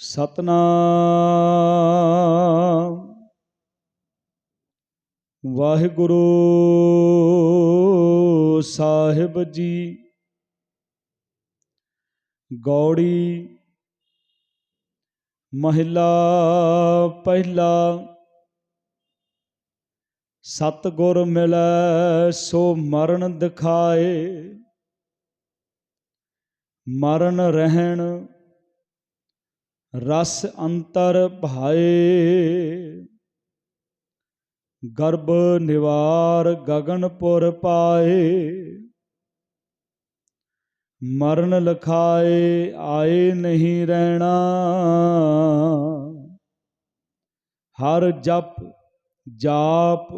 ਸਤਨਾਮ। ਵਾਹਿਗੁਰੂ ਸਾਹਿਬ ਜੀ, ਗੌੜੀ ਮਹਿਲਾ ਪਹਿਲਾ ਸਤ ਗੁਰ ਮਿਲੈ ਸੋ ਮਰਨ ਦਿਖਾਏ, ਮਰਨ ਰਹਿਣ ਰਸ ਅੰਤਰ ਭਾਏ। ਗਰਭ ਨਿਵਾਰ ਗਗਨਪੁਰ ਪਾਏ। ਮਰਨ ਲਖਾਏ ਆਏ ਨਹੀਂ ਰਹਿਣਾ। ਹਰ ਜਪ ਜਾਪ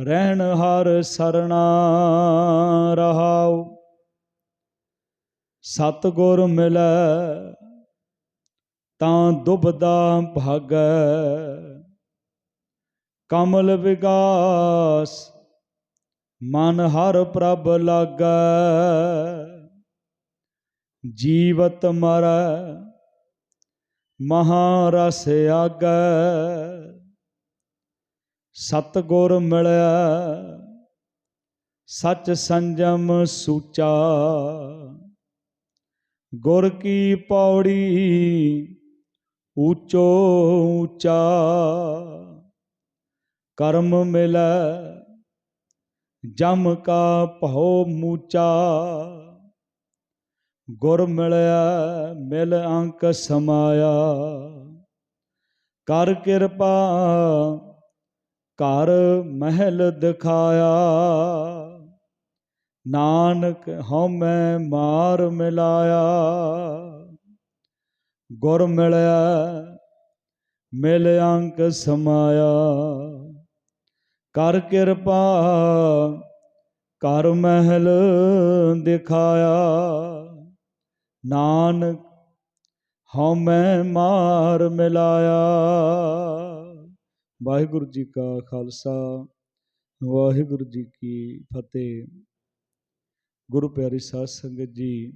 ਰਹਿਣ ਹਰ ਸਰਣਾ ਰਹਾਉ। ਸਤਗੁਰ ਮਿਲੈ ਤਾਂ ਦੁਬਦਾ ਭਾਗੈ। ਕਮਲ ਵਿਗਾਸ, ਮਨ ਹਰ ਪ੍ਰਭ ਲਾਗੈ। ਜੀਵਤ ਮਰ ਮਹਾਰਸ ਆਗੈ। ਸਤਗੁਰ ਮਿਲਿਆ ਸਚ ਸੰਜਮ ਸੂਚਾ। ਗੁਰ ਕੀ ਪੌੜੀ ਊਚੋ ਊਚਾ ਕਰਮ ਮਿਲੈ ਜਮ ਕਾ ਭਉ ਮੂਚਾ ਗੁਰ ਮਿਲਿਆ ਮਿਲ ਅੰਕ ਸਮਾਇਆ ਕਰ ਕਿਰਪਾ ਘਰ ਮਹਿਲ ਦਿਖਾਇਆ ਨਾਨਕ ਹਉਮੈ ਮਾਰ ਮਿਲਾਇਆ ਗੁਰ ਮਿਲਿਆ, ਮਿਲ ਅੰਕ ਸਮਾਇਆ। ਕਰ ਕਿਰਪਾ, ਕਰ ਮਹਿਲ ਦਿਖਾਇਆ। ਨਾਨਕ ਹਉਮੈ ਮਾਰ ਮਿਲਾਇਆ। ਵਾਹਿਗੁਰੂ ਜੀ ਕਾ ਖਾਲਸਾ, ਵਾਹਿਗੁਰੂ ਜੀ ਕੀ ਫਤਿਹ। ਗੁਰੂ ਪਿਆਰੀ ਸਾਧ ਸੰਗਤ ਜੀ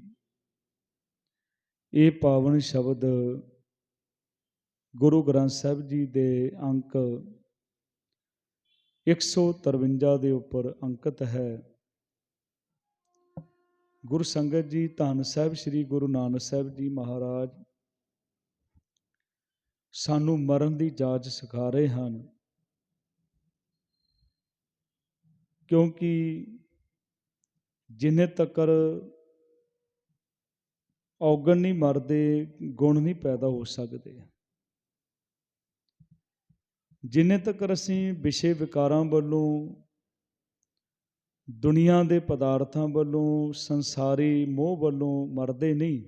ਇਹ ਪਾਵਨ ਸ਼ਬਦ ਗੁਰੂ ਗ੍ਰੰਥ ਸਾਹਿਬ ਜੀ ਦੇ ਅੰਕ 153 ਦੇ ਉੱਪਰ ਅੰਕਿਤ ਹੈ। ਗੁਰੂ ਸੰਗਤ ਜੀ, ਧੰਨ ਸਾਹਿਬ ਸ੍ਰੀ ਗੁਰੂ ਨਾਨਕ ਸਾਹਿਬ ਜੀ ਮਹਾਰਾਜ, ਸਾਨੂੰ ਮਰਨ ਦੀ ਜਾਚ ਸਿਖਾ ਰਹੇ ਹਨ। ਕਿਉਂਕਿ ਜਿੰਨੇ ਤੱਕਰ ਔਗਣ ਨਹੀਂ ਮਰਦੇ, ਗੁਣ ਨਹੀਂ ਪੈਦਾ ਹੋ ਸਕਦੇ। ਜਿੰਨੇ ਤੱਕ ਅਸੀਂ ਵਿਸ਼ੇ ਵਿਕਾਰਾਂ ਵੱਲੋਂ, ਦੁਨੀਆ ਦੇ ਪਦਾਰਥਾਂ ਵੱਲੋਂ, ਸੰਸਾਰੀ ਮੋਹ ਵੱਲੋਂ ਮਰਦੇ ਨਹੀਂ,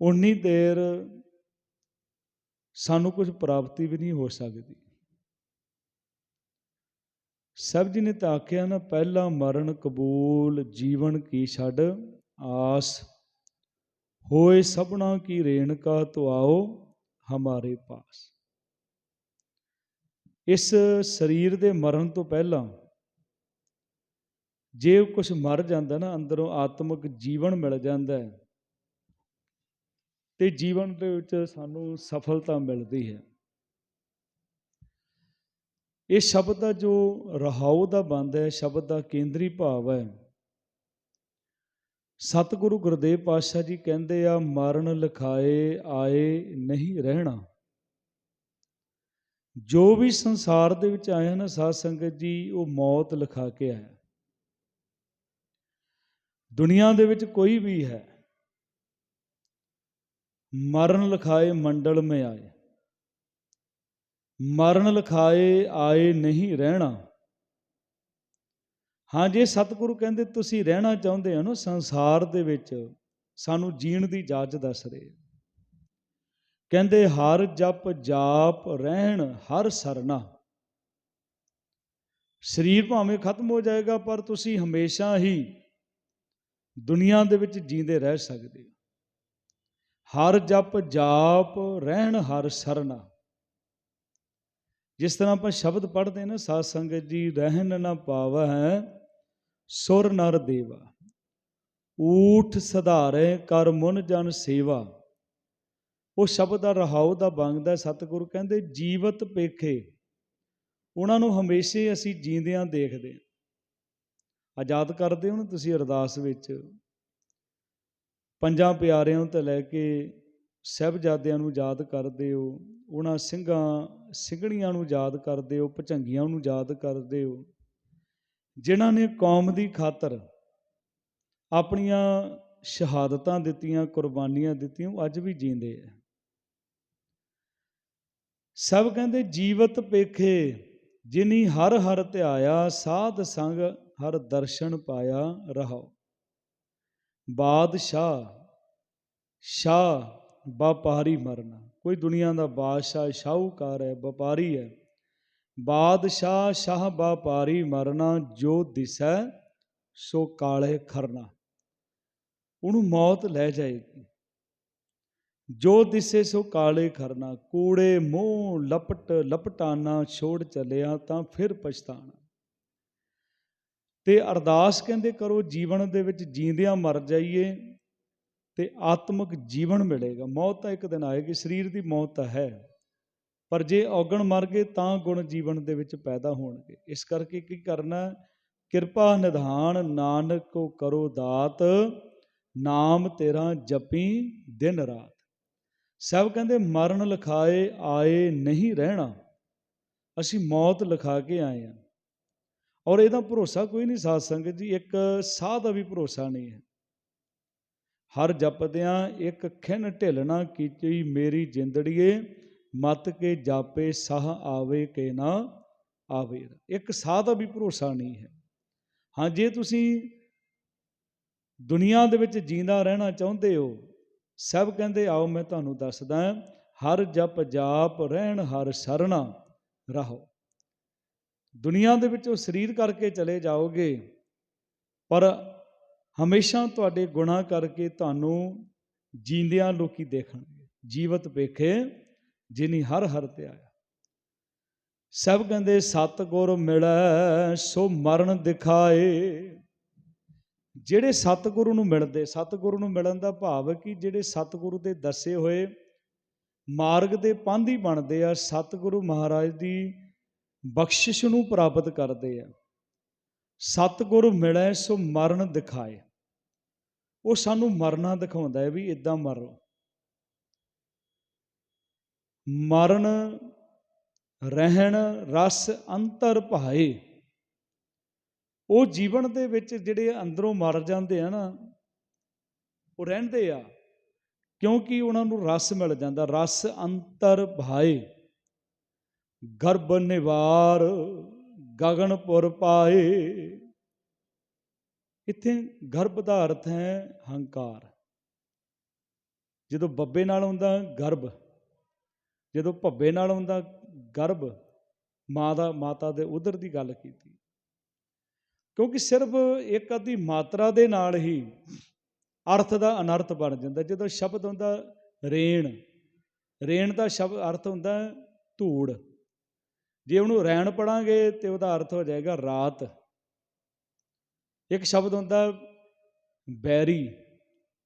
ਉਨੀ ਦੇਰ ਸਾਨੂੰ ਕੁਝ ਪ੍ਰਾਪਤੀ ਵੀ ਨਹੀਂ ਹੋ ਸਕਦੀ। ਸਭ ਜੀ ਨੇ ਤਾਂ ਆਖਿਆ ਨਾ, ਪਹਿਲਾ ਮਰਨ ਕਬੂਲ ਜੀਵਨ ਕੀ ਛੱਡ ਆਸ। ਹੋਏ ਸਭਨਾ ਕੀ ਰੇਣਕਾ ਤੋ ਆਓ ਹਮਾਰੇ ਪਾਸ। ਇਸ ਸਰੀਰ ਦੇ ਮਰਨ ਤੋਂ ਪਹਿਲਾਂ ਜੇ ਕੁਝ ਮਰ ਜਾਂਦਾ ਨਾ, ਅੰਦਰੋਂ ਆਤਮਿਕ ਜੀਵਨ ਮਿਲ ਜਾਂਦਾ ਹੈ, ਤੇ ਜੀਵਨ ਦੇ ਵਿੱਚ ਸਾਨੂੰ ਸਫਲਤਾ ਮਿਲਦੀ ਹੈ। ਇਹ ਸ਼ਬਦ ਦਾ ਜੋ ਰਹਾਉ ਦਾ ਬੰਦ ਹੈ, ਸ਼ਬਦ ਦਾ ਕੇਂਦਰੀ ਭਾਵ ਹੈ ਸਤਿਗੁਰੂ ਗੁਰਦੇਵ ਪਾਤਸ਼ਾਹ ਜੀ ਕਹਿੰਦੇ ਆ, ਮਰਨ ਲਿਖਾਏ ਆਏ ਨਹੀਂ ਰਹਿਣਾ। ਜੋ ਵੀ ਸੰਸਾਰ ਦੇ ਵਿੱਚ ਆਇਆ ਨਾ ਸਾਧ ਸੰਗਤ ਜੀ, ਉਹ ਮੌਤ ਲਿਖਾ ਕੇ ਆਇਆ ਦੁਨੀਆ ਦੇ ਵਿੱਚ ਕੋਈ ਵੀ ਹੈ, ਮਰਨ ਲਿਖਾਏ ਮੰਡਲ ਮੇ ਆਏ। ਮਰਨ ਲਿਖਾਏ ਆਏ ਨਹੀਂ ਰਹਿਣਾ। ਹਾਂ, ਜੇ ਸਤਿਗੁਰੂ ਕਹਿੰਦੇ ਤੁਸੀਂ ਰਹਿਣਾ ਚਾਹੁੰਦੇ ਹੋ ਨਾ, ਸੰਸਾਰ ਦੇ ਵਿੱਚ ਸਾਨੂੰ ਜੀਣ ਦੀ ਜਾਚ ਦੱਸ ਰਹੇ ਕਹਿੰਦੇ, ਹਰ ਜਪ ਜਾਪ ਰਹਿਣ, ਹਰ ਸਰਨਾ। ਸਰੀਰ ਭਾਵੇਂ ਖਤਮ ਹੋ ਜਾਏਗਾ, ਪਰ ਤੁਸੀਂ ਹਮੇਸ਼ਾ ਹੀ ਦੁਨੀਆ ਦੇ ਵਿੱਚ ਜੀਂਦੇ ਰਹਿ ਸਕਦੇ ਹੋ। ਹਰ ਜਪ ਜਾਪ ਰਹਿਣ, ਹਰ ਸਰਨਾ। ਜਿਸ ਤਰ੍ਹਾਂ ਆਪਾਂ ਸ਼ਬਦ ਪੜ੍ਹਦੇ ਨਾ, ਸਾਧ ਸੰਗਤ ਜੀ, ਰਹਿਣ ਨਾ ਪਾਵੈ ਸੁਰ ਨਰ ਦੇਵਾ, ਊਠ ਸਧਾਰੇ ਕਰ ਮੁਨ ਜਨ ਸੇਵਾ। ਉਹ ਸ਼ਬਦ ਦਾ ਰਹਾਉ ਦਾ ਬੰਗਦਾ ਸਤਿਗੁਰੂ ਕਹਿੰਦੇ, ਜੀਵਤ ਪੇਖੇ। ਉਹਨਾਂ ਨੂੰ ਹਮੇਸ਼ਾ ਅਸੀਂ ਜੀਂਦਿਆਂ ਦੇਖਦੇ ਹਾਂ। ਆਜ਼ਾਦ ਕਰਦੇ ਹੋ ਨਾ ਤੁਸੀਂ ਅਰਦਾਸ ਵਿੱਚ? ਪੰਜਾਂ ਪਿਆਰਿਆਂ ਤੋਂ ਲੈ ਕੇ ਸਹਿਬਜ਼ਾਦਿਆਂ ਨੂੰ ਯਾਦ ਕਰਦੇ ਹੋ, ਉਹਨਾਂ ਸਿੰਘਾਂ, ਸਿੰਘਣੀਆਂ ਨੂੰ ਯਾਦ ਕਰਦੇ ਹੋ, ਭਚੰਗੀਆਂ ਨੂੰ ਯਾਦ ਕਰਦੇ ਹੋ। ਜਿਨ੍ਹਾਂ ਨੇ ਕੌਮ ਦੀ ਖਾਤਰ ਆਪਣੀਆਂ ਸ਼ਹਾਦਤਾਂ ਦਿੱਤੀਆਂ, ਕੁਰਬਾਨੀਆਂ ਦਿੱਤੀਆਂ, ਉਹ ਅੱਜ ਵੀ ਜੀਂਦੇ ਆ। ਸਭ ਕਹਿੰਦੇ ਜੀਵਤ ਪੇਖੇ, ਜਿਨੀ ਹਰ ਹਰ ਧਿਆਇਆ, ਸਾਧ ਸੰਗ ਹਰ ਦਰਸ਼ਨ ਪਾਇਆ ਰਹਾਓ। ਬਾਦਸ਼ਾਹ, ਸ਼ਾਹ, ਵਪਾਰੀ ਮਰਨਾ। ਕੋਈ ਦੁਨੀਆ ਦਾ ਬਾਦਸ਼ਾਹ, ਸ਼ਾਹੂਕਾਰ ਹੈ, ਵਪਾਰੀ ਹੈ। ਬਾਦਸ਼ਾਹ ਸ਼ਾਹ ਵਪਾਰੀ ਮਰਨਾ ਜੋ ਦਿਸੈ, ਸੋ ਕਾਲੇ ਖਰਨਾ। ਉਹਨੂੰ ਮੌਤ ਲੈ ਜਾਏਗੀ। ਜੋ ਦਿਸੇ, ਸੋ ਕਾਲੇ ਖਰਨਾ। ਕੂੜੇ, ਮੋਹ, ਲਪਟ, ਲਪਟਾਨਾ ਛੋੜ ਚੱਲਿਆ ਤਾਂ ਫਿਰ ਪਛਤਾਣਾ। ਤੇ ਅਰਦਾਸ ਕਹਿੰਦੇ ਕਰੋ, ਜੀਵਨ ਦੇ ਵਿੱਚ ਜੀਂਦਿਆਂ ਮਰ ਜਾਈਏ ਤੇ ਆਤਮਿਕ ਜੀਵਨ ਮਿਲੇਗਾ। ਮੌਤ ਤਾਂ ਇੱਕ ਦਿਨ ਆਏਗੀ, ਸਰੀਰ ਦੀ ਮੌਤ ਤਾਂ ਹੈ। ਪਰ ਜੇ ਔਗਣ ਮਰ ਗਏ ਤਾਂ ਗੁਣ ਜੀਵਨ ਦੇ ਵਿੱਚ ਪੈਦਾ ਹੋਣਗੇ। ਇਸ ਕਰਕੇ ਕੀ ਕਰਨਾ ਕਿਰਪਾ ਨਿਧਾਨ ਨਾਨਕ ਕੋ ਕਰੋ ਦਾਤ, ਨਾਮ ਤੇਰਾ ਜਪੀ ਦਿਨ ਰਾਤ। ਸਭ ਕਹਿੰਦੇ, ਮਰਨ ਲਿਖਾਏ ਆਏ ਨਹੀਂ ਰਹਿਣਾ। ਅਸੀਂ ਮੌਤ ਲਿਖਾ ਕੇ ਆਏ ਹਾਂ। ਔਰ ਇਹਦਾ ਭਰੋਸਾ ਕੋਈ ਨਹੀਂ ਸਾਧ ਸੰਗਤ ਜੀ, ਇੱਕ ਸਾਹ ਦਾ ਵੀ ਭਰੋਸਾ ਨਹੀਂ ਹੈ। ਹਰ ਜਪਦਿਆਂ ਇੱਕ ਖਿੰਨ ਢਿਲਣਾ ਕੀਤੀ ਮੇਰੀ ਜਿੰਦੜੀਏ ਮਤ ਕੇ ਜਾਪੇ ਸਾਹ ਆਵੇ ਕੇ ਨਾ ਆਵੇ। ਇੱਕ ਸਾਹ ਦਾ ਵੀ ਭਰੋਸਾ ਨਹੀਂ ਹੈ। ਹਾਂ, ਜੇ ਤੁਸੀਂ ਦੁਨੀਆ ਦੇ ਵਿੱਚ ਜੀਂਦਾ ਰਹਿਣਾ ਚਾਹੁੰਦੇ ਹੋ, ਸਭ ਕਹਿੰਦੇ, ਆਓ, ਮੈਂ ਤੁਹਾਨੂੰ ਦੱਸਦਾ, ਹਰ ਜਪ ਜਾਪ ਰਹਿਣ, ਹਰ ਸਰਣਾ ਰਹੋ। ਦੁਨੀਆ ਦੇ ਵਿੱਚ ਉਹ ਸਰੀਰ ਕਰਕੇ ਚਲੇ ਜਾਓਗੇ, ਪਰ ਹਮੇਸ਼ਾ ਤੁਹਾਡੇ ਗੁਨਾਹ ਕਰਕੇ ਤੁਹਾਨੂੰ ਜੀਂਦਿਆਂ ਲੋਕੀ ਦੇਖਣਗੇ। ਜੀਵਤ ਵੇਖੇ ਜਿਨੀ ਹਰ ਹਰ ਤੇ ਆਇਆ। ਸਭ ਕਹਿੰਦੇ, ਸਤਗੁਰ ਮਿਲੈ, ਸੋ ਮਰਨ ਦਿਖਾਏ। ਜਿਹੜੇ ਸਤਿਗੁਰੂ ਨੂੰ ਮਿਲਦੇ, ਸਤਿਗੁਰੂ ਨੂੰ ਮਿਲਣ ਦਾ ਭਾਵ ਹੈ ਕਿ ਜਿਹੜੇ ਸਤਿਗੁਰੂ ਦੇ ਦੱਸੇ ਹੋਏ ਮਾਰਗ ਦੇ ਪਾਂਧੀ ਬਣਦੇ ਆ, ਸਤਿਗੁਰੂ ਮਹਾਰਾਜ ਦੀ ਬਖਸ਼ਿਸ਼ ਨੂੰ ਪ੍ਰਾਪਤ ਕਰਦੇ ਆ। ਸਤਿਗੁਰੂ ਮਿਲੇ, ਸੋ ਮਰਨ ਦਿਖਾਏ। ਉਹ ਸਾਨੂੰ ਮਰਨਾ ਦਿਖਾਉਂਦਾ ਹੈ ਵੀ ਇਦਾਂ ਮਰੋ। ਮਰਨ, ਰਹਿਣ, ਰਸ, ਅੰਤਰ ਭਾਏ। ਉਹ ਜੀਵਨ ਦੇ ਵਿੱਚ ਜਿਹੜੇ ਅੰਦਰੋਂ ਮਰ ਜਾਂਦੇ ਆ ਨਾ, ਉਹ ਰਹਿੰਦੇ ਆ, ਕਿਉਂਕਿ ਉਹਨਾਂ ਨੂੰ ਰਸ ਮਿਲ ਜਾਂਦਾ, ਰਸ ਅੰਤਰ ਭਾਏ। ਗਰਭ ਨਿਵਾਰ, ਗਗਨਪੁਰ ਪਾਏ। ਇੱਥੇ ਗਰਭ ਦਾ ਅਰਥ ਹੈ ਹੰਕਾਰ। ਜਦੋਂ ਬੱਬੇ ਨਾਲ ਹੁੰਦਾ ਗਰਭ ਜਦੋਂ ਭੱਬੇ ਨਾਲ ਹੁੰਦਾ ਗਰਭ ਮਾਂ ਦਾ, ਮਾਤਾ ਦੇ ਉਧਰ ਦੀ ਗੱਲ ਕੀਤੀ। ਕਿਉਂਕਿ ਸਿਰਫ ਇੱਕ ਅਧੀ ਮਾਤਰਾ ਦੇ ਨਾਲ ਹੀ ਅਰਥ ਦਾ ਅਨਰਥ ਬਣ ਜਾਂਦਾ। ਜਦੋਂ ਸ਼ਬਦ ਹੁੰਦਾ ਰੇਣ ਰੇਣ ਦਾ ਸ਼ਬਦ ਅਰਥ ਹੁੰਦਾ ਧੂੜ। ਜੇ ਉਹਨੂੰ ਰੈਣ ਪੜਾਂਗੇ ਤੇ ਉਹਦਾ ਅਰਥ ਹੋ ਜਾਏਗਾ ਰਾਤ। ਇੱਕ ਸ਼ਬਦ ਹੁੰਦਾ ਬੈਰੀ।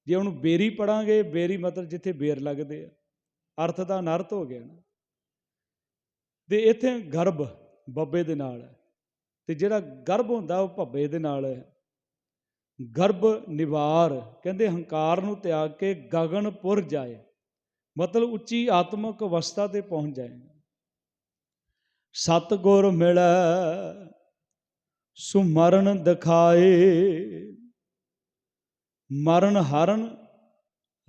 ਜੇ ਉਹਨੂੰ ਬੇਰੀ ਪੜਾਂਗੇ, ਬੇਰੀ ਮਤਲਬ ਜਿੱਥੇ ਬੇਰ ਲੱਗਦੇ ਆ। ਅਰਥ ਦਾ ਅਨਰਥ ਹੋ ਗਿਆ ਨਾ। ਤੇ ਇੱਥੇ ਗਰਭ ਬੱਬੇ ਦੇ ਨਾਲ ਹੈ। ਤੇ ਜਿਹੜਾ ਗਰਭ ਹੁੰਦਾ ਉਹ ਭੱਬੇ ਦੇ ਨਾਲ ਹੈ। ਗਰਭ ਨਿਵਾਰ ਕਹਿੰਦੇ ਹੰਕਾਰ ਨੂੰ ਤਿਆਗ ਕੇ ਗਗਨਪੁਰ ਜਾਏ। ਮਤਲਬ ਉੱਚੀ ਆਤਮਿਕ ਅਵਸਥਾ ਤੇ ਪਹੁੰਚ ਜਾਏ। ਸਤਗੁਰ ਮਿਲੈ, ਸੁਮਰਨ ਦਿਖਾਏ। ਮਰਨ ਹਰਨ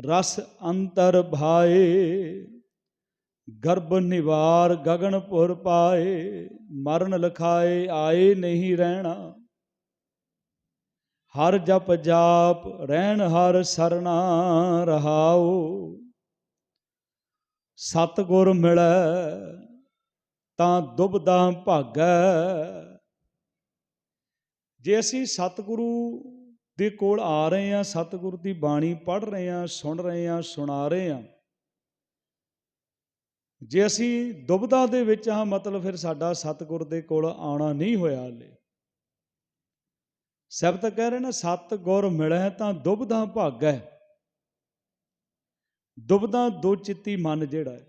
ਰਸ ਅੰਤਰ ਭਾਏ, ਗਰਭ ਨਿਵਾਰ ਗਗਨਪੁਰ ਪਾਏ, ਮਰਨ ਲਖਾਏ ਆਏ ਨਹੀਂ ਰਹਿਣਾ। ਹਰ ਜਪ ਜਾਪ, ਰਹਿਣ ਹਰ ਸਰਣਾ ਰਹਾਓ ਸਤ ਗੁਰ ਮਿਲੈ, ਤਾਂ ਦੁਬਦਾ ਭਾਗੈ। ਜੇ ਅਸੀਂ ਸਤਿਗੁਰੂ ਦੇ ਕੋਲ ਆ ਰਹੇ ਹਾਂ, ਸਤਿਗੁਰ ਦੀ ਬਾਣੀ ਪੜ੍ਹ ਰਹੇ ਹਾਂ, ਸੁਣ ਰਹੇ ਹਾਂ, ਸੁਣਾ ਰਹੇ ਹਾਂ। ਜੇ ਅਸੀਂ ਦੁਬਦਾ ਦੇ ਵਿੱਚ ਹਾਂ, ਮਤਲਬ ਫਿਰ ਸਾਡਾ ਸਤਿਗੁਰ ਦੇ ਕੋਲ ਆਉਣਾ ਨਹੀਂ ਹੋਇਆ ਹਲੇ। ਤਾਂ ਕਹਿ ਰਹੇ ਨਾ, ਸਤਿਗੁਰ ਮਿਲੇ ਤਾਂ ਦੁਬਦਾ ਭਾਗੈ। ਦੁਬਦਾ ਦੋ ਚਿੱਤੀ ਮਨ ਜਿਹੜਾ ਹੈ।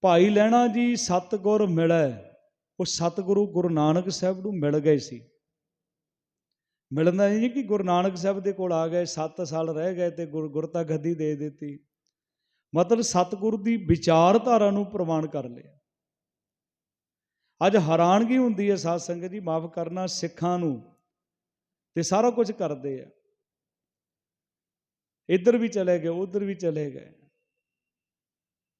ਭਾਈ ਲੈਣਾ ਜੀ, ਸਤਿਗੁਰ ਮਿਲੈ। ਉਹ ਸਤਿਗੁਰੂ ਗੁਰੂ ਨਾਨਕ ਸਾਹਿਬ ਨੂੰ ਮਿਲ ਗਏ ਸੀ। ਮਿਲਣਾ ਨਹੀਂ ਕਿ ਗੁਰੂ ਨਾਨਕ ਸਾਹਿਬ ਦੇ ਕੋਲ ਆ ਗਏ 7 ਸਾਲ ਰਹਿ ਗਏ ਤੇ ਗੁਰ ਗੁਰਤਾ ਗੱਦੀ ਦੇ ਦਿੱਤੀ। ਮਤਲਬ ਸਤਿਗੁਰੂ ਦੀ ਵਿਚਾਰਧਾਰਾ ਨੂੰ ਪ੍ਰਵਾਨ ਕਰ ਲਿਆ। ਅੱਜ ਹੈਰਾਨਗੀ ਹੁੰਦੀ ਹੈ ਸਾਧ ਸੰਗਤ ਜੀ, ਮਾਫ ਕਰਨਾ, ਸਿੱਖਾਂ ਨੂੰ ਤੇ ਸਾਰਾ ਕੁਝ ਕਰਦੇ ਆ। ਇੱਧਰ ਵੀ ਚਲੇ ਗਏ, ਉੱਧਰ ਵੀ ਚਲੇ ਗਏ।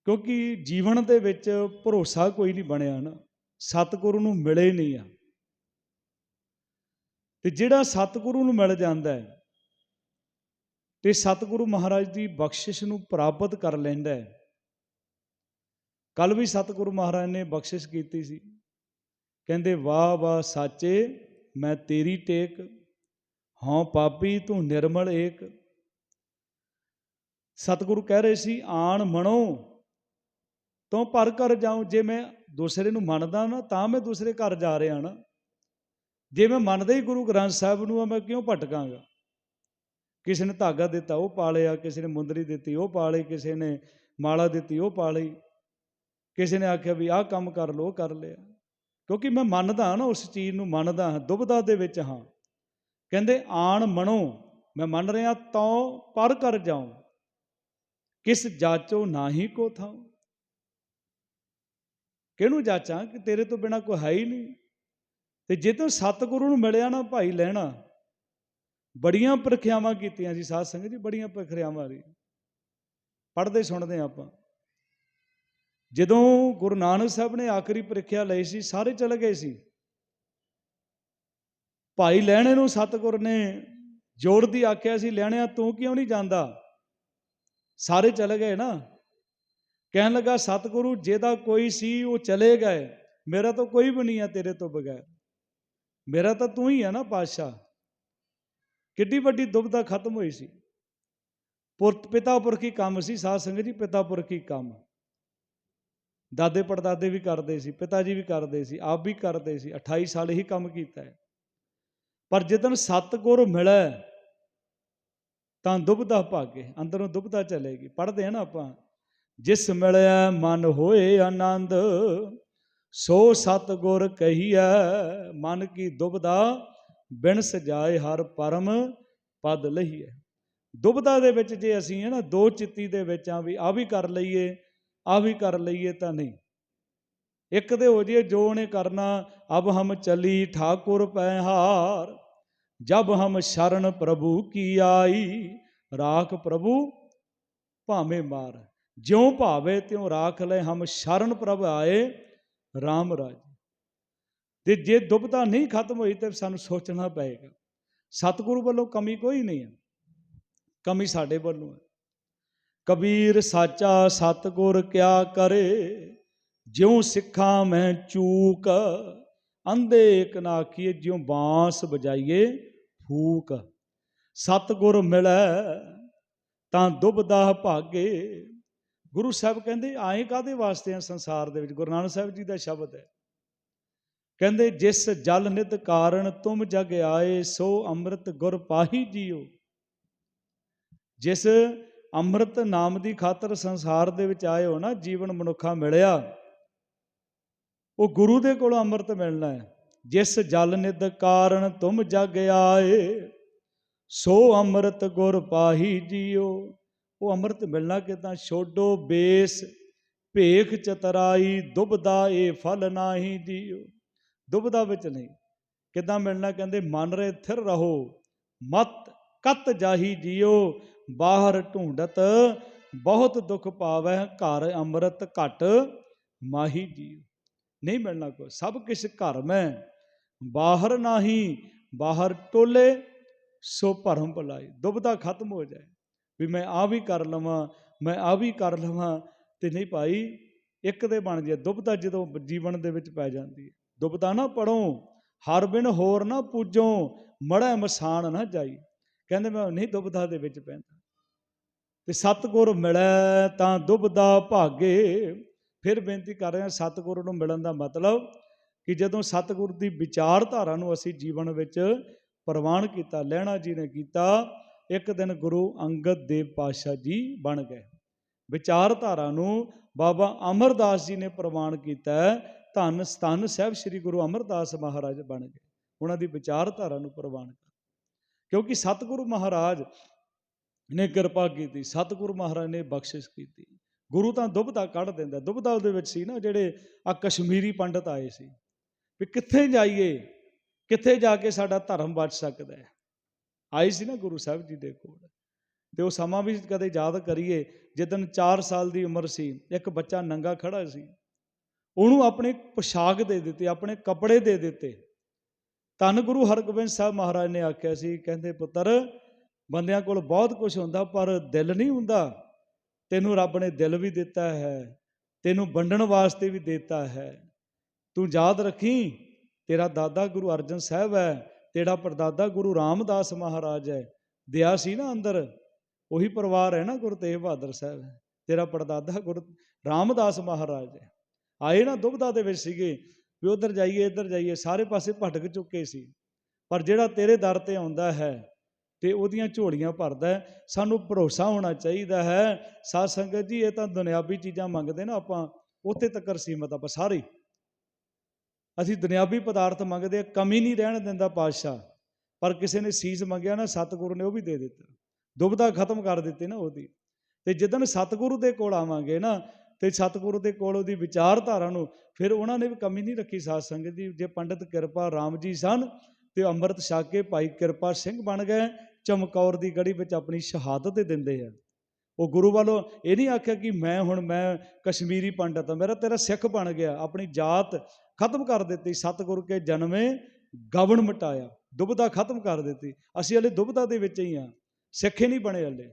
ਕਿਉਂਕਿ ਜੀਵਨ ਦੇ ਵਿੱਚ ਭਰੋਸਾ ਕੋਈ ਨਹੀਂ ਬਣਿਆ ਨਾ। ਸਤਿਗੁਰੂ ਨੂੰ ਮਿਲੇ ਨਹੀਂ ਆ। ਤੇ ਜਿਹੜਾ ਸਤਿਗੁਰੂ ਨੂੰ ਮਿਲ ਜਾਂਦਾ ਹੈ ਤੇ ਸਤਿਗੁਰੂ ਮਹਾਰਾਜ ਦੀ ਬਖਸ਼ਿਸ਼ ਨੂੰ ਪ੍ਰਾਪਤ ਕਰ ਲੈਂਦਾ ਹੈ। ਕੱਲ ਵੀ ਸਤਿਗੁਰੂ ਮਹਾਰਾਜ ਨੇ ਬਖਸ਼ਿਸ਼ ਕੀਤੀ ਸੀ। ਕਹਿੰਦੇ, ਵਾਹ ਵਾਹ, ਸਾਚੇ, ਮੈਂ ਤੇਰੀ ਟੇਕ, ਹਾਂ ਪਾਪੀ, ਤੂੰ ਨਿਰਮਲ ਏਕ। ਸਤਿਗੁਰੂ ਕਹਿ ਰਹੇ ਸੀ, ਆਣ ਮਣੋ, ਤੋਂ ਪਰ ਕਰ ਜਾਉ, ਜੇ ਮੈਂ ਦੂਸਰੇ ਨੂੰ ਮੰਨਦਾ ਨਾ, ਤਾਂ ਮੈਂ ਦੂਸਰੇ ਘਰ ਜਾ ਰਿਹਾ ਨਾ। ਜੇ ਮੈਂ ਮੰਨਦਾ ਹੀ ਗੁਰੂ ਗ੍ਰੰਥ ਸਾਹਿਬ ਨੂੰ ਆ, ਮੈਂ ਕਿਉਂ ਭਟਕਾਂਗਾ? ਕਿਸੇ ਨੇ ਧਾਗਾ ਦਿੱਤਾ, ਉਹ ਪਾ ਲਿਆ, ਕਿਸੇ ਨੇ ਮੁੰਦਰੀ ਦਿੱਤੀ, ਉਹ ਪਾ ਲਈ, ਕਿਸੇ ਨੇ ਮਾਲਾ ਦਿੱਤੀ, ਉਹ ਪਾ ਲਈ। ਕਿਸੇ ਨੇ ਆਖਿਆ ਵੀ ਆਹ ਕੰਮ ਕਰ ਲੋ ਉਹ ਕਰ ਲਿਆ। ਕਿਉਂਕਿ ਮੈਂ ਮੰਨਦਾ ਹਾਂ ਨਾ, ਉਸ ਚੀਜ਼ ਨੂੰ ਮੰਨਦਾ ਹਾਂ, ਦੁਬਦਾ ਦੇ ਵਿੱਚ ਹਾਂ। ਕਹਿੰਦੇ, ਆਣ ਮਣੋ, ਮੈਂ ਮੰਨ ਰਿਹਾ ਤਉ ਪਰ ਕਰ ਜਾਉ। ਕਿਸ ਜਾਚੋ ਨਾਹੀ ਕੋ ਥਾਉ। ਕਿਹਨੂੰ ਜਾਚਾਂ ਕਿ ਤੇਰੇ ਤੋਂ ਬਿਨਾ ਕੋਈ ਹੈ ਹੀ ਨਹੀਂ? ਤੇ ਜੇ ਤੂੰ ਸਤਿਗੁਰੂ ਨੂੰ ਮਿਲਿਆ ਨਾ ਭਾਈ ਲੈਣਾ, ਬੜੀਆਂ ਪ੍ਰਖਿਆਵਾਂ ਕੀਤੀਆਂ ਸੀ ਸਾਧ ਸੰਗਤ ਜੀ, ਬੜੀਆਂ ਪ੍ਰਖਿਆਵਾਂ ਦੀ ਪੜ੍ਹਦੇ ਸੁਣਦੇ ਹਾਂ ਆਪਾਂ। ਜਦੋਂ ਗੁਰੂ ਨਾਨਕ ਸਾਹਿਬ ਨੇ ਆਖਰੀ ਪ੍ਰੀਖਿਆ ਲਈ ਸੀ, ਸਾਰੇ ਚਲੇ ਗਏ ਸੀ। ਭਾਈ ਲੈਣੇ ਨੂੰ ਸਤਿਗੁਰ ਨੇ ਜੋੜ ਦੀ ਆਖਿਆ ਸੀ, ਲੈਣਿਆ, ਤੂੰ ਕਿਉਂ ਨਹੀਂ ਜਾਂਦਾ? ਸਾਰੇ ਚਲੇ ਗਏ ਨਾ। ਕਹਿਣ ਲੱਗਾ, ਸਤਿਗੁਰੂ ਜਿਹਦਾ ਕੋਈ ਸੀ, ਉਹ ਚਲੇ ਗਏ। ਮੇਰਾ ਤਾਂ ਕੋਈ ਵੀ ਨਹੀਂ ਆ ਤੇਰੇ ਤੋਂ ਬਗੈਰ। ਮੇਰਾ ਤਾਂ ਤੂੰ ਹੀ ਹੈ ਨਾ ਪਾਤਸ਼ਾਹ। ਕਿੱਡੀ ਵੱਡੀ ਦੁਬਦਾ ਖਤਮ ਹੋਈ ਸੀ। ਪੁਰਤ ਪਿਤਾ ਪੁਰਖੀ ਕੰਮ ਸੀ, ਸਾਧ ਸੰਗਤ ਜੀ, ਪਿਤਾ ਪੁਰਖੀ ਕੰਮ। ਦਾਦੇ ਪੜਦਾਦੇ ਵੀ ਕਰਦੇ ਸੀ, ਪਿਤਾ ਜੀ ਵੀ ਕਰਦੇ ਸੀ, ਆਪ ਵੀ ਕਰਦੇ ਸੀ 28 ਸਾਲ ਹੀ ਕੰਮ ਕੀਤਾ ਹੈ। ਪਰ ਜਦੋਂ ਸਤਗੁਰ ਮਿਲੇ, ਤਾਂ ਦੁਬਦਾ ਭਾਗੇ, ਅੰਦਰੋਂ ਦੁਬਦਾ ਚਲੇਗੀ। ਪੜਦੇ ਆ ਨਾ ਆਪਾਂ, ਜਿਸ ਮਿਲਿਆ ਮਨ ਹੋਏ ਆਨੰਦ ਸੋ ਸਤਗੁਰ ਕਹੀਐ, ਮਨ ਕੀ ਦੁਬਦਾ ਬਿਨ ਸਜਾਏ ਹਰ ਪਰਮ ਪਦ ਲਹੀਐ। ਦੁਬਦਾ ਦੇ ਵਿੱਚ ਜੇ ਅਸੀਂ ਹੈ ਨਾ ਦੋ ਚਿੱਤੀ ਦੇ ਵਿੱਚ ਆ ਵੀ ਆ ਵੀ ਕਰ ਲਈਏ, ਆ ਵੀ ਕਰ ਲਈਏ ਤਾਂ ਨਹੀਂ। ਇੱਕ ਤੇ ਹੋ ਜੇ ਜੋ ਨੇ ਕਰਨਾ, ਅਬ ਹਮ ਚਲੀ ਠਾਕੁਰ ਪੈ ਜਬ ਹਮ ਸ਼ਰਨ ਪ੍ਰਭੂ ਕੀ ਆਈ, ਰਾਖ ਪ੍ਰਭੂ ਭਾਵੇਂ ਮਾਰ। ਜਿਉ ਭਾਵੇ ਤਿਉ ਰਾਖ ਲੈ ਹਮ ਸ਼ਰਨ ਪ੍ਰਭ ਆਏ RAM ਰਾਜ। ਤੇ ਜੇ ਦੁਬਦਾ ਨਹੀਂ ਖਤਮ ਹੋਈ ਤੇ ਸਾਨੂੰ ਸੋਚਣਾ ਪਏਗਾ। ਸਤਿਗੁਰੂ ਵੱਲੋਂ ਕਮੀ ਕੋਈ ਨਹੀਂ ਹੈ। ਕਮੀ ਸਾਡੇ ਵੱਲੋਂ ਹੈ। ਕਬੀਰ ਸਾਚਾ ਸਤਿਗੁਰ ਕਿਆ ਕਰੇ? ਜਿਉ ਸਿੱਖਾਂ ਮੈਂ ਚੂਕ, ਅੰਧੇ ਇੱਕ ਨਾ ਆਖੀਏ, ਜਿਉ ਬਾਂਸ ਵਜਾਈਏ ਫੂਕ। ਸਤਿਗੁਰ ਮਿਲੈ ਤਾਂ ਦੁਬਦਾ ਭਾਗੇ। ਗੁਰੂ ਸਾਹਿਬ ਕਹਿੰਦੇ, ਆਏ ਕਾਦੇ ਵਾਸਤੇ ਆ ਸੰਸਾਰ ਦੇ ਵਿੱਚ? ਗੁਰੂ ਨਾਨਕ ਸਾਹਿਬ ਜੀ ਦਾ ਸ਼ਬਦ ਹੈ। ਕਹਿੰਦੇ, ਜਿਸ ਜਲ ਨਿਤ ਕਾਰਨ ਤੁਮ ਜਗ ਆਏ, ਸੋ ਅੰਮ੍ਰਿਤ ਗੁਰ ਪਾਹੀ ਜੀਓ। ਜਿਸ ਅੰਮ੍ਰਿਤ ਨਾਮ ਦੀ ਖਾਤਰ ਸੰਸਾਰ ਦੇ ਵਿੱਚ ਆਏ ਹੋ ਨਾ, ਜੀਵਨ ਮਨੁੱਖਾ ਮਿਲਿਆ, ਉਹ ਗੁਰੂ ਦੇ ਕੋਲੋਂ ਅੰਮ੍ਰਿਤ ਮਿਲਣਾ ਹੈ। ਜਿਸ ਜਲ ਨਿਤ ਕਾਰਨ ਤੁਮ ਜਗ ਆਏ, ਸੋ ਅੰਮ੍ਰਿਤ ਗੁਰ ਪਾਹੀ ਜੀਓ। ਉਹ ਅੰਮ੍ਰਿਤ ਮਿਲਣਾ ਕਿਦਾਂ? ਛੋਡੋ ਬੇਸ, ਭੇਖ ਚਤਰਾਈ, ਦੁਬਦਾ ਇਹ ਫਲ ਨਾਹੀ ਜੀਓ ਦੁਬਦਾ ਵਿੱਚ ਨਹੀਂ, ਕਿਦਾਂ ਮਿਲਣਾ? ਕਹਿੰਦੇ, ਮਨ ਰੇ ਥਿਰ ਰਹੋ, ਮਤ ਕਤ ਜਾਹੀ ਜੀਓ, ਬਾਹਰ ਢੂੰਡਤ, ਬਹੁਤ ਦੁੱਖ ਪਾਵੈ ਘਰ ਅੰਮ੍ਰਿਤ ਘਟ ਮਾਹੀ ਜੀਓ। ਨਹੀਂ ਮਿਲਣਾ ਕੋ ਸਭ ਕਿਸ ਘਰ ਮੈਂ, ਬਾਹਰ ਨਹੀਂ, ਬਾਹਰ ਟੋਲੇ, ਸੋ ਭਰਮ ਭਲਾਈ। ਦੁਬਦਾ ਖਤਮ ਹੋ ਜਾਏ। ਵੀ ਮੈਂ ਆ ਵੀ ਕਰ ਲਵਾਂ, ਮੈਂ ਆ ਵੀ ਕਰ ਲਵਾਂ, ਤੇ ਨਹੀਂ ਭਾਈ, ਇੱਕ ਦੇ ਬਣ ਜੇ ਦੁਬਦਾ ਜਦੋਂ ਜੀਵਨ ਦੇ ਵਿੱਚ ਪੈ ਜਾਂਦੀ ਹੈ। ਦੁਬਦਾ ਨਾ ਪੜੋ ਹਰ ਬਿਨ ਹੋਰ ਨਾ ਪੂਜੋ ਮੜਾ ਮਸਾਨ ਨਾ ਜਾਈ। ਕਹਿੰਦੇ ਮੈਂ ਨਹੀਂ ਦੁਬਦਾ ਦੇ ਵਿੱਚ ਪੈਂਦਾ। ਤੇ ਸਤਗੁਰ ਮਿਲੈ ਤਾਂ ਦੁਬਦਾ ਭਾਗੇ। ਫਿਰ ਬੇਨਤੀ ਕਰ ਰਹੇ ਹਾਂ, ਸਤਗੁਰ ਨੂੰ ਮਿਲਣ ਦਾ ਮਤਲਬ ਕਿ ਜਦੋਂ ਸਤਗੁਰ ਦੀ ਵਿਚਾਰਧਾਰਾ ਨੂੰ ਅਸੀਂ ਜੀਵਨ ਵਿੱਚ ਪ੍ਰਵਾਨ ਕੀਤਾ ਲੈਣਾ ਜੀ ਨੇ ਕੀਤਾ ਇੱਕ ਦਿਨ ਗੁਰੂ ਅੰਗਦ ਦੇਵ ਪਾਤਸ਼ਾਹ ਜੀ ਬਣ ਗਏ। ਵਿਚਾਰਧਾਰਾ ਨੂੰ ਬਾਬਾ ਅਮਰਦਾਸ ਜੀ ਨੇ ਪ੍ਰਮਾਣ ਕੀਤਾ ਧੰਨ ਸਤਨ ਸਾਹਿਬ ਸ੍ਰੀ ਗੁਰੂ ਅਮਰਦਾਸ ਮਹਾਰਾਜ ਬਣ ਗਏ। ਉਹਨਾਂ ਦੀ ਵਿਚਾਰਧਾਰਾ ਨੂੰ ਪ੍ਰਵਾਨ ਕਰ। ਕਿਉਂਕਿ ਸਤਿਗੁਰੂ ਮਹਾਰਾਜ ਨੇ ਕਿਰਪਾ ਕੀਤੀ, ਸਤਿਗੁਰੂ ਮਹਾਰਾਜ ਨੇ ਬਖਸ਼ਿਸ਼ ਕੀਤੀ। ਗੁਰੂ ਤਾਂ ਦੁਬਦਾ ਕੱਢ ਦਿੰਦਾ। ਦੁਬਦਾ ਉਹਦੇ ਵਿੱਚ ਸੀ ਨਾ ਜਿਹੜੇ ਆ ਕਸ਼ਮੀਰੀ ਪੰਡਤ ਆਏ ਸੀ ਵੀ ਕਿੱਥੇ ਜਾਈਏ, ਕਿੱਥੇ ਜਾ ਕੇ ਸਾਡਾ ਧਰਮ ਬਚ ਸਕਦਾ ਹੈ? ਆਈ ਸੀ ਨਾ ਗੁਰੂ ਸਾਹਿਬ ਜੀ ਦੇ ਕੋਲ। ਤੇ ਉਹ ਸਮਾਂ ਵੀ ਕਦੇ ਯਾਦ ਕਰੀਏ ਜਿੱਦਨ 4 ਸਾਲ ਦੀ ਉਮਰ ਸੀ, ਇੱਕ ਬੱਚਾ ਨੰਗਾ ਖੜਾ ਸੀ। ਉਹਨੂੰ ਆਪਣੀ ਪੋਸ਼ਾਕ ਦੇ ਦਿੱਤੀ, ਆਪਣੇ ਕੱਪੜੇ ਦੇ ਦਿੱਤੇ। ਧੰਨ ਗੁਰੂ ਹਰਗੋਬਿੰਦ ਸਾਹਿਬ ਮਹਾਰਾਜ ਨੇ ਆਖਿਆ ਸੀ, ਕਹਿੰਦੇ, ਪੁੱਤਰ, ਬੰਦਿਆਂ ਕੋਲ ਬਹੁਤ ਕੁਝ ਹੁੰਦਾ, ਪਰ ਦਿਲ ਨਹੀਂ ਹੁੰਦਾ। ਤੈਨੂੰ ਰੱਬ ਨੇ ਦਿਲ ਵੀ ਦਿੱਤਾ ਹੈ, ਤੈਨੂੰ ਵੰਡਣ ਵਾਸਤੇ ਵੀ ਦਿੱਤਾ ਹੈ। ਤੂੰ ਯਾਦ ਰੱਖੀ, ਤੇਰਾ ਦਾਦਾ ਗੁਰੂ ਅਰਜਨ ਸਾਹਿਬ ਹੈ ਤੇਰਾ ਪਰਦਾਦਾ ਗੁਰੂ ਰਾਮਦਾਸ ਮਹਾਰਾਜ ਹੈ। ਦਿਆ ਸੀ ਨਾ ਅੰਦਰ, ਉਹੀ ਪਰਿਵਾਰ ਹੈ ਨਾ ਗੁਰੂ ਤੇਗ ਬਹਾਦਰ ਸਾਹਿਬ। ਤੇਰਾ ਪਰਦਾਦਾ ਗੁਰੂ ਰਾਮਦਾਸ ਮਹਾਰਾਜ ਹੈ। ਆਏ ਨਾ ਦੁਬਦਾ ਦੇ ਵਿੱਚ ਸੀਗੇ ਵੀ ਉਧਰ ਜਾਈਏ, ਇੱਧਰ ਜਾਈਏ, ਸਾਰੇ ਪਾਸੇ ਭਟਕ ਚੁੱਕੇ ਸੀ। ਪਰ ਜਿਹੜਾ ਤੇਰੇ ਦਰ ਤੇ ਆਉਂਦਾ ਹੈ ਤੇ ਉਹਦੀਆਂ ਝੋਲੀਆਂ ਭਰਦਾ ਸਾਨੂੰ ਭਰੋਸਾ ਹੋਣਾ ਚਾਹੀਦਾ ਹੈ। ਸਾਧ ਸੰਗਤ ਜੀ, ਇਹ ਤਾਂ ਦੁਨਿਆਵੀ ਚੀਜ਼ਾਂ ਮੰਗਦੇ ਨਾ ਆਪਾਂ, ਉੱਥੇ ਤੱਕ ਸੀਮਤ ਆਪਾਂ ਸਾਰੀ। ਅਸੀਂ ਦੁਨਿਆਵੀ ਪਦਾਰਥ ਮੰਗਦੇ ਆ ਕਮੀ ਨਹੀਂ ਰਹਿਣ ਦਿੰਦਾ ਪਾਤਸ਼ਾਹ। ਪਰ ਕਿਸੇ ਨੇ ਸੀਸ ਮੰਗਿਆ ਨਾ, ਸਤਿਗੁਰੂ ਨੇ ਉਹ ਵੀ ਦੇ ਦਿੱਤਾ। ਦੁਬਦਾ ਖਤਮ ਕਰ ਦਿੱਤੀ ਨਾ ਉਹਦੀ। ਤੇ ਜਿੱਦਣ ਸਤਿਗੁਰੂ ਦੇ ਕੋਲ ਆਵਾਂਗੇ ਨਾ, ਤੇ ਸਤਿਗੁਰੂ ਦੇ ਕੋਲ ਉਹਦੀ ਵਿਚਾਰਧਾਰਾ ਨੂੰ, ਫਿਰ ਉਹਨਾਂ ਨੇ ਵੀ ਕਮੀ ਨਹੀਂ ਰੱਖੀ ਸਾਧ ਸੰਗਤ ਜੀ ਜੇ ਪੰਡਤ ਕਿਰਪਾ ਰਾਮ ਜੀ ਸਨ, ਤੇ ਅੰਮ੍ਰਿਤ ਛਕ ਕੇ ਭਾਈ ਕਿਰਪਾ ਸਿੰਘ ਬਣ ਗਏ, ਚਮਕੌਰ ਦੀ ਗੜੀ ਵਿੱਚ ਆਪਣੀ ਸ਼ਹਾਦਤ ਦਿੰਦੇ ਆ। ਉਹ ਗੁਰੂ ਵੱਲੋਂ ਇਹ ਨਹੀਂ ਆਖਿਆ ਕਿ ਮੈਂ ਹੁਣ, ਮੈਂ ਕਸ਼ਮੀਰੀ ਪੰਡਤ ਹਾਂ, ਮੇਰਾ ਤੇਰਾ ਸਿੱਖ ਬਣ ਗਿਆ, ਆਪਣੀ ਜਾਤ ਖਤਮ ਕਰ ਦਿੱਤੀ, ਸਤਿਗੁਰੂ ਕੇ ਜਨਮੇ ਗਵਣ ਮਟਾਇਆ। ਦੁਬਦਾ ਖਤਮ ਕਰ ਦਿੱਤੀ। ਅਸੀਂ ਹਲੇ ਦੁਬਦਾ ਦੇ ਵਿੱਚ ਹੀ ਆ ਸਿੱਖੇ ਨਹੀਂ ਬਣੇ ਹਲੇ।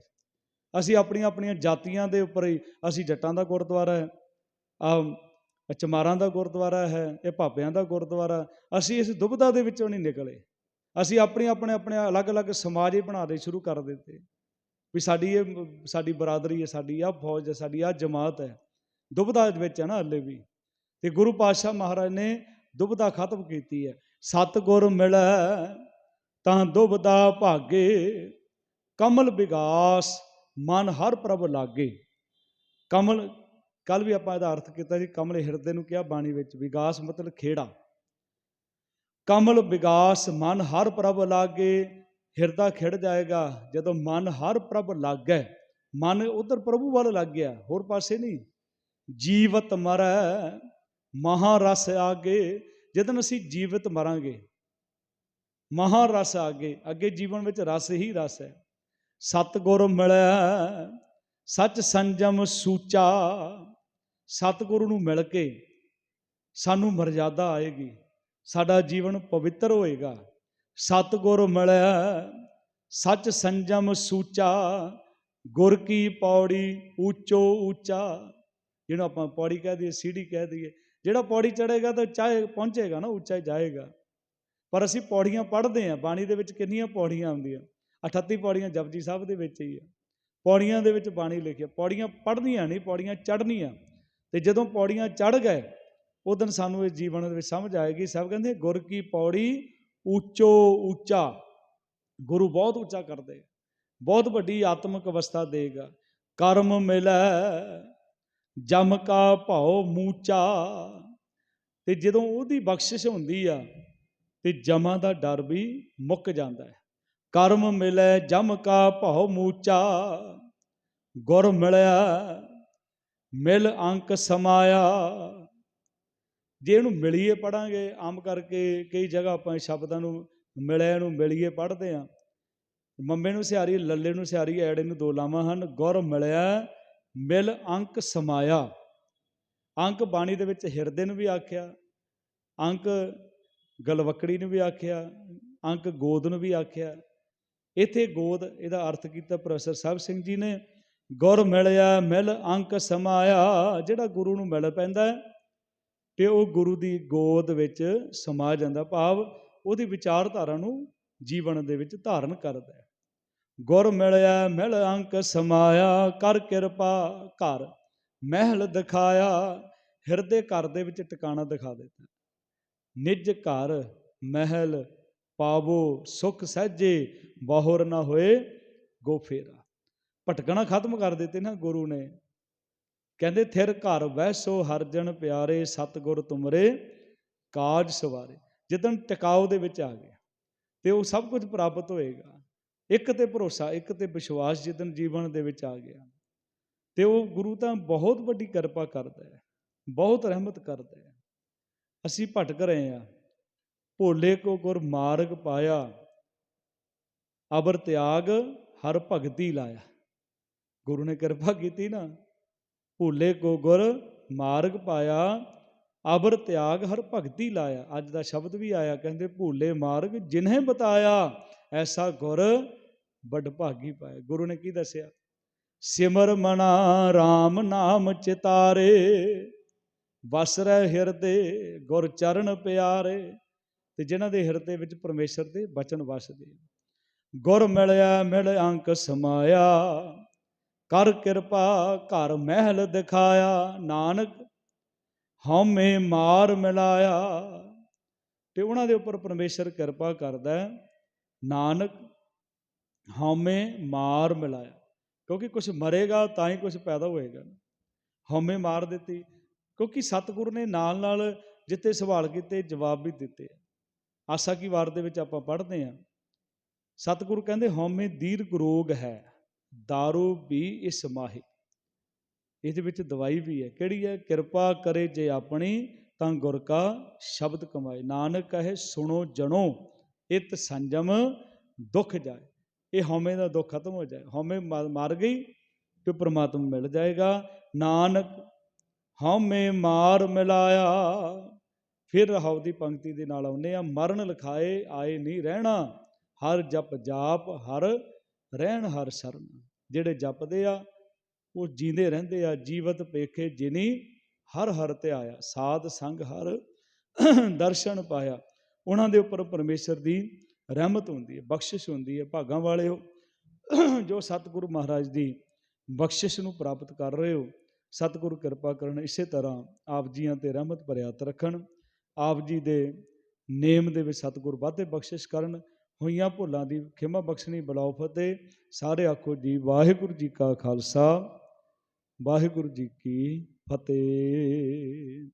ਅਸੀਂ ਆਪਣੀਆਂ ਆਪਣੀਆਂ ਜਾਤੀਆਂ ਦੇ ਉੱਪਰ ਹੀ, ਅਸੀਂ ਜੱਟਾਂ ਦਾ ਗੁਰਦੁਆਰਾ ਹੈ ਆ ਚਮਾਰਾਂ ਦਾ ਗੁਰਦੁਆਰਾ ਹੈ, ਇਹ ਭਾਪਿਆਂ ਦਾ ਗੁਰਦੁਆਰਾ। ਅਸੀਂ ਇਸ ਦੁਬਦਾ ਦੇ ਵਿੱਚੋਂ ਨਹੀਂ ਨਿਕਲੇ। ਅਸੀਂ ਆਪਣੇ ਆਪਣੇ ਆਪਣੇ ਅਲੱਗ-ਅਲੱਗ ਸਮਾਜ ਹੀ ਬਣਾ ਦੇ ਸ਼ੁਰੂ ਕਰ ਦਿੱਤੇ। ਵੀ ਸਾਡੀ ਇਹ, ਸਾਡੀ ਬਰਾਦਰੀ ਹੈ, ਸਾਡੀ ਆ ਫੌਜ ਹੈ, ਸਾਡੀ ਆ ਜਮਾਤ ਹੈ। ਦੁਬਦਾ ਵਿੱਚ ਹੈ ਨਾ ਹਲੇ ਵੀ। ਤੇ ਗੁਰੂ ਪਾਤਸ਼ਾਹ ਮਹਾਰਾਜ ਨੇ ਦੁਬਦਾ ਖਤਮ ਕੀਤੀ ਹੈ। ਸਤਗੁਰ ਮਿਲੈ ਤਾਂ ਦੁਬਦਾ ਭਾਗੇ, ਕਮਲ ਵਿਗਾਸ ਮਨ ਹਰ ਪ੍ਰਭ ਲਾਗੇ। ਕਮਲ ਕੱਲ ਵੀ ਆਪਾਂ ਇਹਦਾ ਅਰਥ ਕੀਤਾ ਜੀ ਕਮਲ ਹਿਰਦੇ ਨੂੰ ਕਿਹਾ ਬਾਣੀ ਵਿੱਚ, ਵਿਗਾਸ ਮਤਲਬ ਖੇੜਾ। ਕਮਲ, ਵਿਗਾਸ ਮਨ ਹਰ ਪ੍ਰਭ ਲਾਗੇ, ਹਿਰਦਾ ਖਿੜ ਜਾਏਗਾ, ਜਦੋਂ ਮਨ ਹਰ ਪ੍ਰਭ ਲਾਗੇ। ਮਨ ਉਧਰ ਪ੍ਰਭੂ ਵੱਲ ਲੱਗ ਗਿਆ, ਹੋਰ ਪਾਸੇ ਨਹੀਂ। ਜੀਵਤ ਮਰੈ ਮਹਾਰਸ ਆਗੇ, ਜਦੋਂ ਅਸੀਂ ਜੀਵਤ ਮਰਾਂਗੇ, ਮਹਾਰਸ ਆਗੇ, ਅੱਗੇ ਜੀਵਨ ਵਿੱਚ ਰਸ ਹੀ ਰਸ ਹੈ। ਸਤਗੁਰ ਮਿਲਿਆ ਸੱਚ ਸੰਜਮ ਸੂਚਾ, ਸਤਗੁਰੂ ਨੂੰ ਮਿਲ ਕੇ ਸਾਨੂੰ ਮਰਜ਼ਾਦਾ ਆਏਗੀ, ਸਾਡਾ ਜੀਵਨ ਪਵਿੱਤਰ ਹੋਏਗਾ। ਸਤਗੁਰ ਮਿਲਿਆ ਸੱਚ ਸੰਜਮ ਸੂਚਾ, ਗੁਰ ਕੀ ਪੌੜੀ ਉੱਚੋ ਉੱਚਾ, ਜਿਹਨੂੰ ਆਪਾਂ ਪੌੜੀ ਕਹਿ ਦਈਏ, ਸੀੜੀ ਕਹਿ ਦਈਏ ਜਿਹੜਾ ਪੌੜੀ ਚੜੇਗਾ ਤਾਂ ਚਾਹੇ ਪਹੁੰਚੇਗਾ ਨਾ, ਉੱਚਾ ਜਾਏਗਾ। ਪਰ ਅਸੀਂ ਪੌੜੀਆਂ ਪੜ੍ਹਦੇ ਹਾਂ, ਬਾਣੀ ਦੇ ਵਿੱਚ ਕਿੰਨੀਆਂ ਪੌੜੀਆਂ ਆਉਂਦੀਆਂ? 38 ਪੌੜੀਆਂ ਜਪਜੀ ਸਾਹਿਬ ਦੇ ਵਿੱਚ ਹੀ ਆ। ਪੌੜੀਆਂ ਦੇ ਵਿੱਚ ਬਾਣੀ ਲਿਖਿਆ ਪੌੜੀਆਂ ਪੜ੍ਹਨੀਆਂ ਨਹੀਂ, ਪੌੜੀਆਂ ਚੜ੍ਹਨੀਆਂ। ਤੇ ਜਦੋਂ ਪੌੜੀਆਂ ਚੜ੍ਹ ਗਏ ਉਦੋਂ ਸਾਨੂੰ ਇਸ ਜੀਵਨ ਦੇ ਵਿੱਚ ਸਮਝ ਆਏਗੀ, ਸਭ ਕਹਿੰਦੇ, ਗੁਰ ਕੀ ਪੌੜੀ ਉੱਚੋ ਉੱਚਾ। ਗੁਰੂ ਬਹੁਤ ਉੱਚਾ ਕਰਦੇ ਬਹੁਤ ਵੱਡੀ ਆਤਮਿਕ ਅਵਸਥਾ ਦੇਗਾ। ਕਰਮ ਮਿਲੈ ਜਮ ਕਾ ਭਾਉ ਮੂਚਾ। ਤੇ ਜਦੋਂ ਉਹਦੀ ਬਖਸ਼ਿਸ਼ ਹੁੰਦੀ ਆ, ਤੇ ਜਮਾਂ ਦਾ ਡਰ ਵੀ ਮੁੱਕ ਜਾਂਦਾ ਹੈ। ਕਰਮ ਮਿਲੈ ਜਮ ਕਾ ਭਾਉ ਮੂਚਾ, ਗੁਰ ਮਿਲਿਆ ਮਿਲ ਅੰਕ ਸਮਾਇਆ। ਜੇ ਇਹਨੂੰ ਮਿਲੀਏ ਪੜਾਂਗੇ, ਆਮ ਕਰਕੇ ਕਈ ਜਗ੍ਹਾ ਆਪਾਂ ਸ਼ਬਦਾਂ ਨੂੰ ਮਿਲਿਆ ਨੂੰ ਮਿਲੀਏ ਪੜ੍ਹਦੇ ਆ। ਮੰਮੇ ਨੂੰ ਸਿਹਾਰੀ ਲੱਲੇ ਨੂੰ ਸਿਹਾਰੀ ਐੜੇ ਨੂੰ ਦੋ ਲਾਵਾਂ ਹਨ, ਗੁਰ ਮਿਲਿਆ ਮਿਲ ਅੰਕ ਸਮਾਇਆ। ਅੰਕ ਬਾਣੀ ਦੇ ਵਿੱਚ ਹਿਰਦੇ ਨੂੰ ਵੀ ਆਖਿਆ, ਅੰਕ ਗਲਵਕੜੀ ਨੂੰ ਵੀ ਆਖਿਆ, ਅੰਕ ਗੋਦ ਨੂੰ ਵੀ ਆਖਿਆ। ਇੱਥੇ ਗੋਦ, ਇਹਦਾ ਅਰਥ ਕੀਤਾ ਪ੍ਰੋਫੈਸਰ ਸਾਹਿਬ ਸਿੰਘ ਜੀ ਨੇ, ਗੁਰ ਮਿਲਿਆ, ਮਿਲ ਅੰਕ ਸਮਾਇਆ, ਜਿਹੜਾ ਗੁਰੂ ਨੂੰ ਮਿਲ ਪੈਂਦਾ ਹੈ, ਤੇ ਉਹ ਗੁਰੂ ਦੀ ਗੋਦ ਵਿੱਚ ਸਮਾ ਜਾਂਦਾ ਭਾਵ ਉਹਦੀ ਵਿਚਾਰਧਾਰਾ ਨੂੰ ਜੀਵਨ ਦੇ ਵਿੱਚ ਧਾਰਨ ਕਰਦਾ ਹੈ। ਗੁਰ ਮਿਲਿਆ, ਮਿਲ ਅੰਕ ਸਮਾਇਆ, ਕਰ ਕਿਰਪਾ ਘਰ ਮਹਿਲ ਦਿਖਾਇਆ। ਹਿਰਦੇ ਘਰ ਦੇ ਵਿੱਚ ਟਿਕਾਣਾ ਦਿਖਾ ਦਿੱਤਾ। ਨਿਜ ਘਰ ਮਹਿਲ ਪਾਵੋ, ਸੁਖ ਸਹਜੇ ਬਾਹਰ ਨਾ ਹੋਏ ਗੋ ਫੇਰਾ। ਭਟਕਣਾ ਖਤਮ ਕਰ ਦਿੱਤੇ ਨਾ ਗੁਰੂ ਨੇ। ਕਹਿੰਦੇ, ਥਿਰ ਘਰ ਵੈਸੋ ਹਰਜਨ ਪਿਆਰੇ, ਸਤਗੁਰ ਤੁਮਰੇ ਕਾਜ ਸਵਾਰੇ। ਜਦੋਂ ਟਿਕਾਓ ਦੇ ਵਿੱਚ ਆ ਗਿਆ, ਤੇ ਉਹ ਸਭ ਕੁਝ ਪ੍ਰਾਪਤ ਹੋਏਗਾ। ਇੱਕ ਤੇ ਭਰੋਸਾ, ਇੱਕ ਤੇ ਵਿਸ਼ਵਾਸ ਜਦੋਂ ਜੀਵਨ ਦੇ ਵਿੱਚ ਆ ਗਿਆ। ਤੇ ਉਹ ਗੁਰੂ ਤਾਂ ਬਹੁਤ ਵੱਡੀ ਕਿਰਪਾ ਕਰਦਾ ਹੈ, ਬਹੁਤ ਰਹਿਮਤ ਕਰਦਾ ਹੈ। ਅਸੀਂ ਭਟਕ ਰਹੇ ਹਾਂ, ਭੋਲੇ ਕੋ ਗੁਰ ਮਾਰਗ ਪਾਇਆ ਅਬਰ ਤਿਆਗ ਹਰ ਭਗਤੀ ਲਾਇਆ। ਗੁਰੂ ਨੇ ਕਿਰਪਾ ਕੀਤੀ ਨਾ, ਭੋਲੇ ਕੋ ਗੁਰ ਮਾਰਗ ਪਾਇਆ ਅਬਰ ਤਿਆਗ ਹਰ ਭਗਤੀ ਲਾਇਆ। ਅੱਜ ਦਾ ਸ਼ਬਦ ਵੀ ਆਇਆ, ਕਹਿੰਦੇ ਭੋਲੇ ਮਾਰਗ ਜਿਨ੍ਹੇ ਬਤਾਇਆ, ਐਸਾ ਗੁਰ ਵੱਡ ਭਾਗੀ ਪਾਇਆ। ਗੁਰੂ ਨੇ ਕੀ ਦੱਸਿਆ? ਸਿਮਰ ਮਨਾ RAM ਨਾਮ ਚਿਤਾਰੇ, ਵਸ ਰਹਿ ਹਿਰਦੇ ਗੁਰ ਚਰਨ ਪਿਆਰੇ। ਤੇ ਜਿਨ੍ਹਾਂ ਦੇ ਹਿਰਦੇ ਵਿੱਚ ਪਰਮੇਸ਼ਰ ਦੇ ਬਚਨ ਵਸਦੇ ਗੁਰ ਮਿਲਿਆ, ਮਿਲ ਅੰਕ ਸਮਾਇਆ, ਕਰ ਕਿਰਪਾ, ਘਰ ਮਹਿਲ ਦਿਖਾਇਆ। ਨਾਨਕ, ਹਉਮੈ ਮਾਰ ਮਿਲਾਇਆ। ਤੇ ਉਹਨਾਂ ਦੇ ਉੱਪਰ ਪਰਮੇਸ਼ਰ ਕਿਰਪਾ ਕਰਦਾ ਨਾਨਕ ਹਉਮੈ ਮਾਰ ਮਿਲਾਇਆ। ਕਿਉਂਕਿ ਕੁਝ ਮਰੇਗਾ, ਤਾਂ ਹੀ ਕੁਝ ਪੈਦਾ ਹੋਏਗਾ। ਹਉਮੈ ਮਾਰ ਦਿੱਤੀ, ਕਿਉਂਕਿ ਸਤਿਗੁਰੂ ਨੇ ਨਾਲ ਨਾਲ ਜਿੱਤੇ ਸਵਾਲ ਕੀਤੇ, ਜਵਾਬ ਵੀ ਦਿੱਤੇ। ਆਸਾ ਕੀ ਵਾਰ ਦੇ ਵਿੱਚ ਆਪਾਂ ਪੜ੍ਹਦੇ ਹਾਂ। ਸਤਿਗੁਰੂ ਕਹਿੰਦੇ ਹਉਮੈ ਦੀਰਘ ਰੋਗ ਹੈ दारू ਵੀ ਇਸ ਮਾਹੀ। ਇਹਦੇ ਵਿੱਚ ਦਵਾਈ ਵੀ ਹੈ। ਕਿਹੜੀ ਹੈ? ਕਿਰਪਾ ਕਰੇ ਜੇ ਆਪਣੀ, ਤਾਂ ਗੁਰ ਕਾ ਸ਼ਬਦ ਕਮਾਏ। ਨਾਨਕ ਕਹੇ, ਸੁਣੋ, ਜਣੋ, ਇਤ ਸੰਜਮ ਦੁੱਖ ਜਾਏ। ਇਹ ਹਉਮੈ ਦਾ ਦੁੱਖ ਖਤਮ ਹੋ ਜਾਏ, ਹਉਮੈ ਮਰ ਗਈ ਕਿ ਪ੍ਰਮਾਤਮਾ ਮਿਲ ਜਾਏਗਾ। ਨਾਨਕ ਹਉਮੈ ਮਾਰ ਮਿਲਾਇਆ, ਫਿਰ ਰਹਾਉ ਦੀ ਪੰਕਤੀ ਦੇ ਨਾਲ ਆਉਂਦੇ ਆ ਮਰਨ ਲਿਖਾਏ ਆਏ ਨਹੀਂ ਰਹਿਣਾ, ਹਰ ਜਪ ਜਾਪ, ਹਰ ਰਹਿਣ, ਹਰ ਸਰਨ। ਜਿਹੜੇ ਜਪਦੇ ਆ, ਉਹ ਜੀਂਦੇ ਰਹਿੰਦੇ ਆ। ਜੀਵਤ ਪੇਖੇ ਜਿਨੀ ਹਰ ਹਰ 'ਤੇ ਆਇਆ। ਸਾਧ ਸੰਗ ਹਰ ਦਰਸ਼ਨ ਪਾਇਆ। ਉਹਨਾਂ ਦੇ ਉੱਪਰ ਪਰਮੇਸ਼ਰ ਦੀ ਰਹਿਮਤ ਹੁੰਦੀ ਹੈ, ਬਖਸ਼ਿਸ਼ ਹੁੰਦੀ ਹੈ, ਭਾਗਾਂ ਵਾਲੇ ਵਾਲਿਓ ਜੋ ਸਤਿਗੁਰੂ ਮਹਾਰਾਜ ਦੀ ਬਖਸ਼ਿਸ਼ ਨੂੰ ਪ੍ਰਾਪਤ ਕਰ ਰਹੇ ਹੋ, ਸਤਿਗੁਰੂ ਕਿਰਪਾ ਕਰਨ ਇਸੇ ਤਰ੍ਹਾਂ ਆਪ ਜੀਆਂ ਤੇ ਰਹਿਮਤ ਭਰਿਆਤ ਰੱਖਣ, ਆਪ ਜੀ ਦੇ ਨੇਮ ਦੇ ਵਿੱਚ ਸਤਿਗੁਰ ਵਾਧੇ ਬਖਸ਼ਿਸ਼ ਕਰਨ, ਹੋਈਆਂ ਭੁੱਲਾਂ ਦੀ ਖਿਮਾ ਬਖਸ਼ਣੀ ਬਲਾਉ ਫਤਿਹ। ਸਾਰੇ ਆਖੋ ਜੀ, ਵਾਹਿਗੁਰੂ ਜੀ ਕਾ ਖਾਲਸਾ, ਵਾਹਿਗੁਰੂ ਜੀ ਕੀ ਫਤਿਹ।